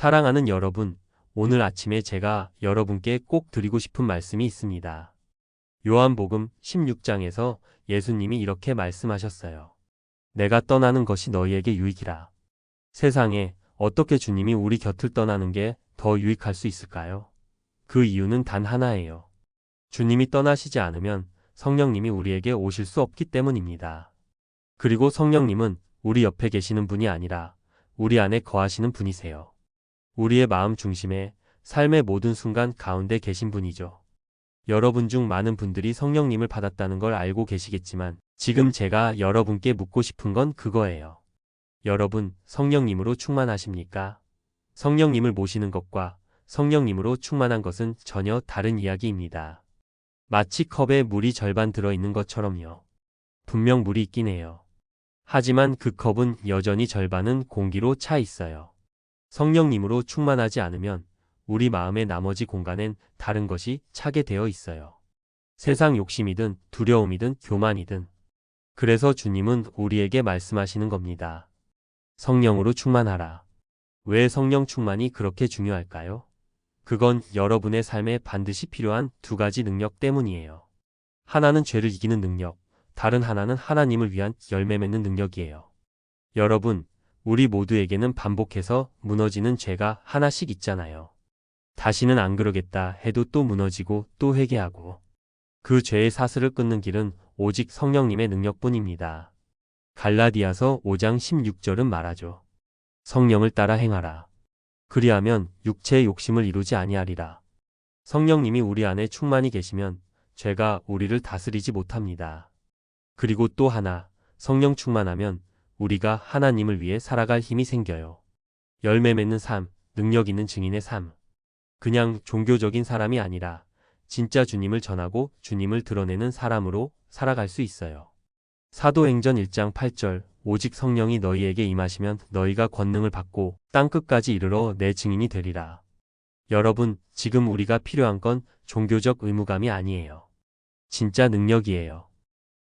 사랑하는 여러분, 오늘 아침에 제가 여러분께 꼭 드리고 싶은 말씀이 있습니다. 요한복음 16장에서 예수님이 이렇게 말씀하셨어요. 내가 떠나는 것이 너희에게 유익이라. 세상에 어떻게 주님이 우리 곁을 떠나는 게 더 유익할 수 있을까요? 그 이유는 단 하나예요. 주님이 떠나시지 않으면 성령님이 우리에게 오실 수 없기 때문입니다. 그리고 성령님은 우리 옆에 계시는 분이 아니라 우리 안에 거하시는 분이세요. 우리의 마음 중심에 삶의 모든 순간 가운데 계신 분이죠. 여러분 중 많은 분들이 성령님을 받았다는 걸 알고 계시겠지만 지금 제가 여러분께 묻고 싶은 건 그거예요. 여러분 성령님으로 충만하십니까? 성령님을 모시는 것과 성령님으로 충만한 것은 전혀 다른 이야기입니다. 마치 컵에 물이 절반 들어있는 것처럼요. 분명 물이 있긴 해요. 하지만 그 컵은 여전히 절반은 공기로 차 있어요. 성령님으로 충만하지 않으면 우리 마음의 나머지 공간엔 다른 것이 차게 되어 있어요. 세상 욕심이든 두려움이든 교만이든. 그래서 주님은 우리에게 말씀하시는 겁니다. 성령으로 충만하라. 왜 성령 충만이 그렇게 중요할까요? 그건 여러분의 삶에 반드시 필요한 두 가지 능력 때문이에요. 하나는 죄를 이기는 능력, 다른 하나는 하나님을 위한 열매 맺는 능력이에요. 여러분, 우리 모두에게는 반복해서 무너지는 죄가 하나씩 있잖아요. 다시는 안 그러겠다 해도 또 무너지고 또 회개하고. 그 죄의 사슬을 끊는 길은 오직 성령님의 능력뿐입니다. 갈라디아서 5장 16절은 말하죠. 성령을 따라 행하라. 그리하면 육체의 욕심을 이루지 아니하리라. 성령님이 우리 안에 충만히 계시면 죄가 우리를 다스리지 못합니다. 그리고 또 하나, 성령 충만하면 우리가 하나님을 위해 살아갈 힘이 생겨요. 열매 맺는 삶, 능력 있는 증인의 삶. 그냥 종교적인 사람이 아니라 진짜 주님을 전하고 주님을 드러내는 사람으로 살아갈 수 있어요. 사도행전 1장 8절 오직 성령이 너희에게 임하시면 너희가 권능을 받고 땅 끝까지 이르러 내 증인이 되리라. 여러분, 지금 우리가 필요한 건 종교적 의무감이 아니에요. 진짜 능력이에요.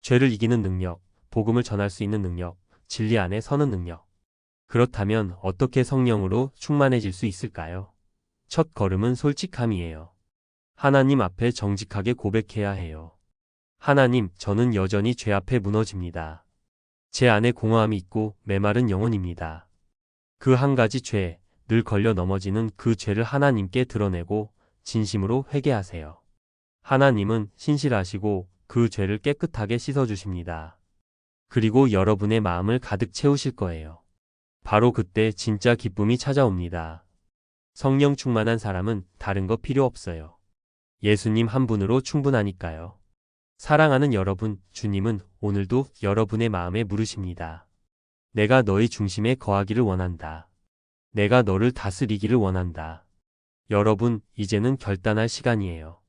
죄를 이기는 능력, 복음을 전할 수 있는 능력, 진리 안에 서는 능력. 그렇다면 어떻게 성령으로 충만해질 수 있을까요? 첫 걸음은 솔직함이에요. 하나님 앞에 정직하게 고백해야 해요. 하나님, 저는 여전히 죄 앞에 무너집니다. 제 안에 공허함이 있고 메마른 영혼입니다. 그 한 가지 죄, 늘 걸려 넘어지는 그 죄를 하나님께 드러내고 진심으로 회개하세요. 하나님은 신실하시고 그 죄를 깨끗하게 씻어주십니다. 그리고 여러분의 마음을 가득 채우실 거예요. 바로 그때 진짜 기쁨이 찾아옵니다. 성령 충만한 사람은 다른 거 필요 없어요. 예수님 한 분으로 충분하니까요. 사랑하는 여러분, 주님은 오늘도 여러분의 마음에 물으십니다. 내가 너희 중심에 거하기를 원한다. 내가 너를 다스리기를 원한다. 여러분, 이제는 결단할 시간이에요.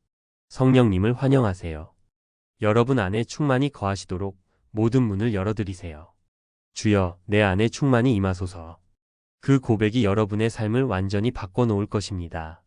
성령님을 환영하세요. 여러분 안에 충만히 거하시도록 모든 문을 열어드리세요. 주여, 내 안에 충만히 임하소서. 그 고백이 여러분의 삶을 완전히 바꿔놓을 것입니다.